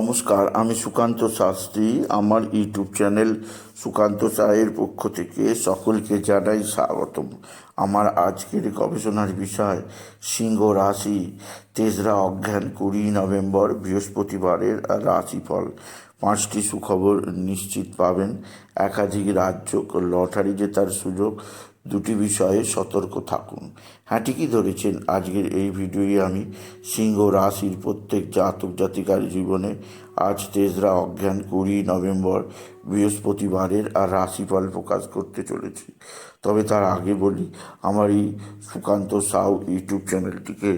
নমস্কার, আমি সুকান্ত শাস্ত্রী। আমার ইউটিউব চ্যানেল সুকান্ত সাহের পক্ষ থেকে সকলকে জানাই স্বাগতম। আমার আজকের গবেষণার বিষয়, সিংহ রাশি। তেসরা অজ্ঞান কুড়ি নভেম্বর বৃহস্পতিবারের রাশিফল। পাঁচটি সুখবর নিশ্চিত পাবেন। একাধিক রাজ্য লটারি জেতার সুযোগ। দুটি বিষয়ে সতর্ক থাকুন। হ্যাঁ ঠিকই ধরেছেন। আজকের এই ভিডিওয়ে আমি সিংহ রাশির প্রত্যেক জাতক জাতিকার জীবনে আজ তেসরা অজ্ঞান কুড়ি নভেম্বর বৃহস্পতিবারের আর রাশিফল প্রকাশ করতে চলেছি। তবে তার আগে বলি, আমার এই সুকান্ত সাউ ইউটিউব চ্যানেলটিকে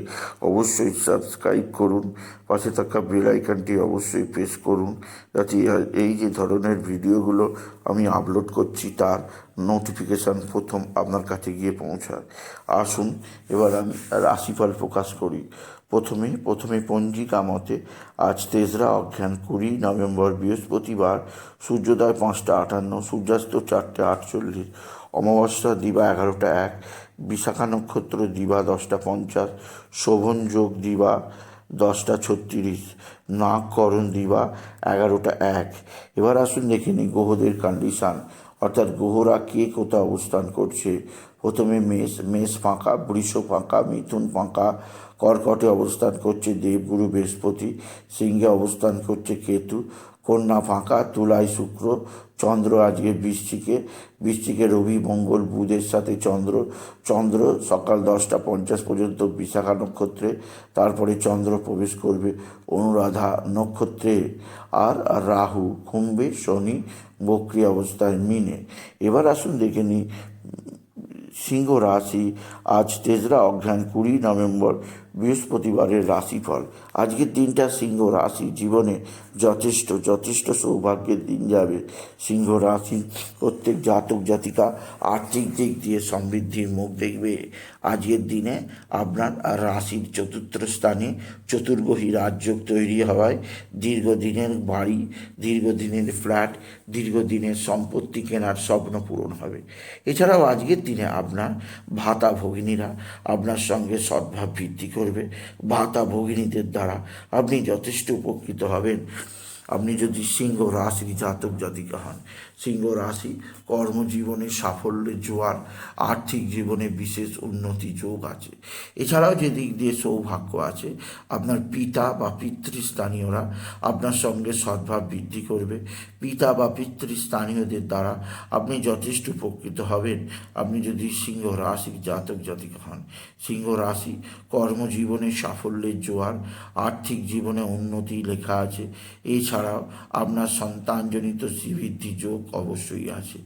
অবশ্যই সাবস্ক্রাইব করুন, পাশে থাকা বেল আইকনটি অবশ্যই প্রেস করুন, যাতে এই যে ধরনের ভিডিওগুলো আমি আপলোড করছি, তার নোটিফিকেশান প্রথম আপনার কাছে গিয়ে পৌঁছায়। আসুন এবার আমি রাশিফল প্রকাশ করি। প্রথমে প্রথমে পঞ্জিকা মতে আজ তেসরা অজ্ঞান কুড়ি, নভেম্বর বৃহস্পতিবার, সূর্যোদয় পাঁচটা আটান্ন, সূর্যাস্ত চারটে আটচল্লিশ, অমাবস্যা দিবা এগারোটা এক, বিশাখা নক্ষত্র দিবা দশটা পঞ্চাশ, শোভন যোগ দিবা দশটা ছত্রিশ, নাগকরণ দিবা এগারোটা এক। এবার আসুন দেখে নিই গ্রহদের কন্ডিশান অর্থাৎ গ্রহরা কে কোথায় অবস্থান করছে? প্রথমে মেষ মেষ ফাঁকা, বৃষ ফাঁকা, মিথুন ফাঁকা, কর্কটে অবস্থান করছে দেবগুরু, বৃহস্পতি, সিংহে অবস্থান করছে কেতু কন্যা ফাঁকা তুলায় শুক্র, চন্দ্র আজকে বৃষ্টিকে বৃষ্টিকে রবি, মঙ্গল, বুধের সাথে চন্দ্র চন্দ্র সকাল দশটা পঞ্চাশ পর্যন্ত বিশাখা নক্ষত্রে, তারপরে চন্দ্র প্রবেশ করবে অনুরাধা নক্ষত্রে, আর রাহু, কুম্ভে, শনি, বক্রি অবস্থায় মিনে। এবার আসুন দেখে নিই, সিংহ রাশি, আজ তেসরা অজ্ঞান কুড়ি নভেম্বর বৃহস্পতিবারের রাশিফল। আজকের দিনটা সিংহ রাশি জীবনে যথেষ্ট যথেষ্ট সৌভাগ্যের দিন যাবে। সিংহ রাশি প্রত্যেক জাতক, জাতিকা আর্থিক দিক দিয়ে সমৃদ্ধির মুখ দেখবে। আজকের দিনে আপনার রাশির চতুর্থ স্থানে চতুর্গ্রহী রাজ্য তৈরি হওয়ায় দীর্ঘদিনের বাড়ি, দীর্ঘদিনের ফ্ল্যাট, দীর্ঘদিনের সম্পত্তি কেনার স্বপ্ন পূরণ হবে। এছাড়াও আজকের দিনে আপনার ভাতা ভগিনীরা আপনার সঙ্গে সদ্ভাব বৃদ্ধি করবে। ভাতা ভগিনীদের দ্বারা আপনি যথেষ্ট উপকৃত হবেন। আপনি যদি সিংহ রাশির জাতক জাতিকা হন, সিংহ রাশি কর্মজীবনে সাফল্যের জোয়ার, আর্থিক জীবনে বিশেষ উন্নতি যোগ আছে। এছাড়াও যে দিক দিয়ে সৌভাগ্য আছে, আপনার পিতা বা পিতৃস্থানীয়রা আপনার সঙ্গে সদ্ভাব বৃদ্ধি করবে। পিতা বা পিতৃস্থানীয়দের দ্বারা আপনি যথেষ্ট উপকৃত হবেন। আপনি যদি সিংহ রাশির জাতক জাতিকা হন, সিংহ রাশি কর্মজীবনে সাফল্যের জোয়ার, আর্থিক জীবনে উন্নতি লেখা আছে। এছাড়াও আপনার সন্তানজনিত শ্রীবৃদ্ধি যোগ অবশ্যই আছে।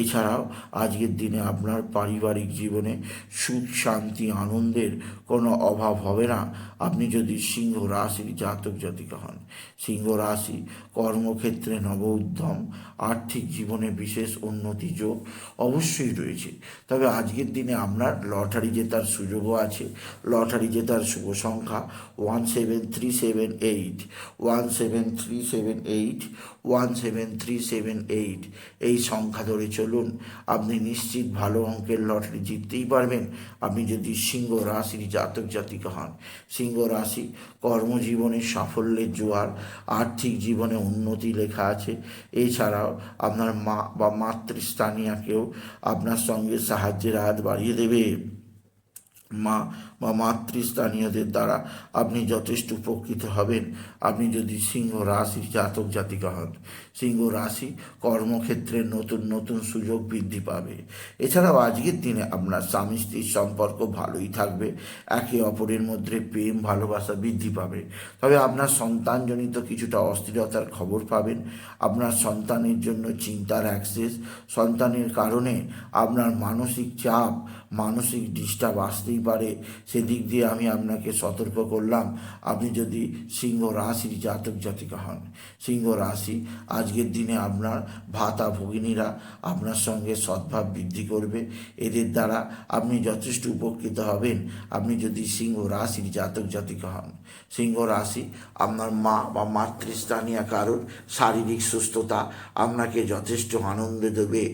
এছাড়াও আজকের দিনে আপনার পারিবারিক জীবনে সুখ, শান্তি, আনন্দের কোনো অভাব হবে না। আপনি যদি সিংহ রাশির জাতক জাতিকা হন, সিংহ রাশি কর্মক্ষেত্রে নব উদ্যম আর্থিক জীবনে বিশেষ উন্নতি যোগ অবশ্যই রয়েছে। তবে আজকের দিনে আপনার লটারি জেতার সুযোগও আছে। লটারি জেতার শুভ সংখ্যা one seven three seven eight, one seven three seven eight one seven three seven eight এই সংখ্যা ধরে চলুন। আপনি নিশ্চিত ভালো অঙ্কের লটারি জিততেই পারবেন। আপনি যদি সিংহ রাশির জাতক জাতিকা হন, সিংহ রাশি কর্মজীবনে সাফল্যের জোয়ার, আর্থিক জীবনে উন্নতি লেখা আছে। এছাড়াও আপনার মা বা মাতৃস্থানীয়াকেও আপনার সঙ্গে সাহায্যের হাত বাড়িয়ে দেবে। মা বা মাতৃস্থানীয়দের দ্বারা আপনি যথেষ্ট উপকৃত হবেন। আপনি যদি সিংহ রাশির জাতক জাতিকা হন, সিংহ রাশি কর্মক্ষেত্রে নতুন নতুন সুযোগ বৃদ্ধি পাবে। এছাড়াও আজকের দিনে আপনার স্বামী স্ত্রীর সম্পর্ক ভালোই থাকবে, একে অপরের মধ্যে প্রেম, ভালোবাসা বৃদ্ধি পাবে। তবে আপনার সন্তানজনিত কিছুটা অস্থিরতার খবর পাবেন। আপনার সন্তানের জন্য চিন্তার অ্যাক্সেস সন্তানের কারণে আপনার মানসিক চাপ, মানসিক ডিস্টার্ব আসতেই পারে, সেদিক দিয়ে আমি আপনাকে সতর্ক করলাম। আপনি যদি সিংহ রাশির জাতক জাতিকা হন, সিংহ রাশি, আজকের দিনে আপনার ভাতা ভগিনীরা আপনার সঙ্গে সদ্ভাব বৃদ্ধি করবে। এদের দ্বারা আপনি যথেষ্ট উপকৃত হবেন। আপনি যদি সিংহ রাশির জাতক জাতিকা হন, সিংহ রাশি আপনার মা বা মাতৃস্থানীয় কারোর শারীরিক সুস্থতা আপনাকে যথেষ্ট আনন্দ দেবে।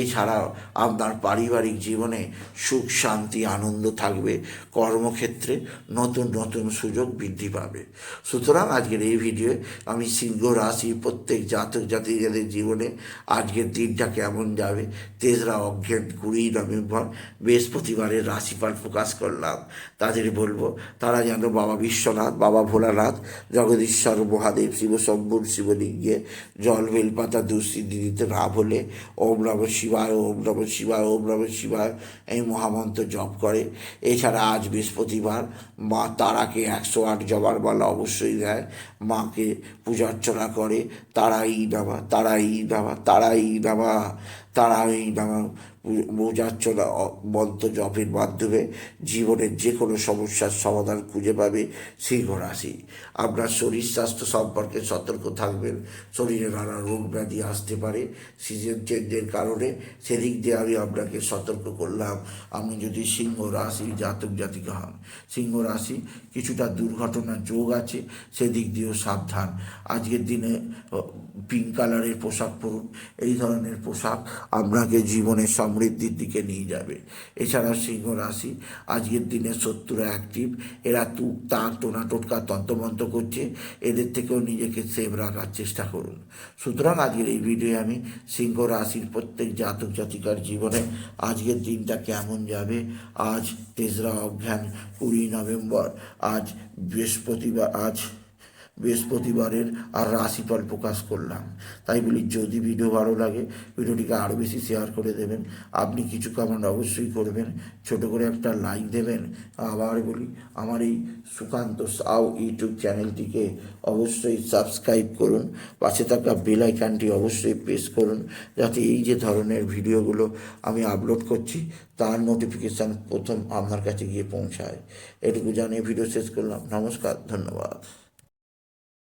এছাড়াও আপনার পারিবারিক জীবনে সুখ, শান্তি, আনন্দ থাকবে। থাকবে কর্মক্ষেত্রে নতুন নতুন সুযোগ বৃদ্ধি পাবে। সুতরাং আজকের এই ভিডিওয়ে আমি সিংহ রাশি, প্রত্যেক জাতক জাতিকাদের জীবনে আজকের দিনটা কেমন যাবে, তেসরা অজ্ঞান কুড়ি নভেম্বর বৃহস্পতিবারের রাশিফল প্রকাশ করলাম। তাদের বলব, তারা যেন বাবা বিশ্বনাথ, বাবা ভোলানাথ, জগদীশ্বর, মহাদেব, শিব শম্ভুর শিবলিঙ্গে জল, বেলপাতা, দুঃসিদ্ধি দিতে না বলে ওম নম শিবায়, ওম নম শিবায়, ওম নম শিবায় এই মহামন্ত্র জপ করে। এছাড়া আজ বৃহস্পতিবার মা তারাকে একশো আট জবার মালা অবশ্যই দেয়। মাকে পূজা অর্চনা করে, তারাই নামা তারাই নামা ই নামা। তারাই নামা পূজার্চনা মন্ত্র জপের মাধ্যমে জীবনের যে কোনো সমস্যার সমাধান খুঁজে পাবে সিংহ রাশি। আপনার শরীর স্বাস্থ্য সম্পর্কে সতর্ক থাকবেন। শরীরে নানা রোগ ব্যাধি আসতে পারে। সিজন চেঞ্জের কারণে সেদিক দিয়ে আমি আপনাকে সতর্ক করলাম। আপনি যদি সিংহ রাশি জাতক জাতিকা হন, সিংহ রাশি কিছুটা দুর্ঘটনার যোগ আছে, সেদিক দিয়েও সাবধান। আজকের দিনে পিঙ্ক কালারের পোশাক পরুন। এই ধরনের পোশাক আপনাকে জীবনের সমৃদ্ধির দিকে নিয়ে যাবে। এছাড়া সিংহ রাশি, আজকের দিনে শত্রুরা অ্যাক্টিভ এরা তুক তাক টোনা, টোটকা, তন্ত্রমন্ত্র করছে। এদের থেকেও নিজেকে সেভ রাখার চেষ্টা করুন। সুতরাং আজকের এই ভিডিওয়ে আমি সিংহ রাশির প্রত্যেক জাতক জাতিকার জীবনে আজকের দিনটা কেমন যাবে? আজ তেসরা অজ্ঞান কুড়ি নভেম্বর, আজ বৃহস্পতিবার, আজ বৃহস্পতিবারের আর রাশিফল প্রকাশ করলাম। তাই বলি, যদি ভিডিও ভালো লাগে, ভিডিওটিকে আরও বেশি শেয়ার করে দেবেন। আপনি কিছু কমেন্ট অবশ্যই করবেন। ছোট করে একটা লাইক দেবেন। আবার বলি, আমার এই সুকান্ত সাউ ইউটিউব চ্যানেলটিকে অবশ্যই সাবস্ক্রাইব করুন। পাশে থাকা বেল আইকনটি অবশ্যই প্রেস করুন। যাতে এই যে ধরনের ভিডিওগুলো আমি আপলোড করছি, তার নোটিফিকেশান প্রথম আপনার কাছে গিয়ে পৌঁছায়। এটুকু জানিয়ে ভিডিও শেষ করলাম। নমস্কার, ধন্যবাদ।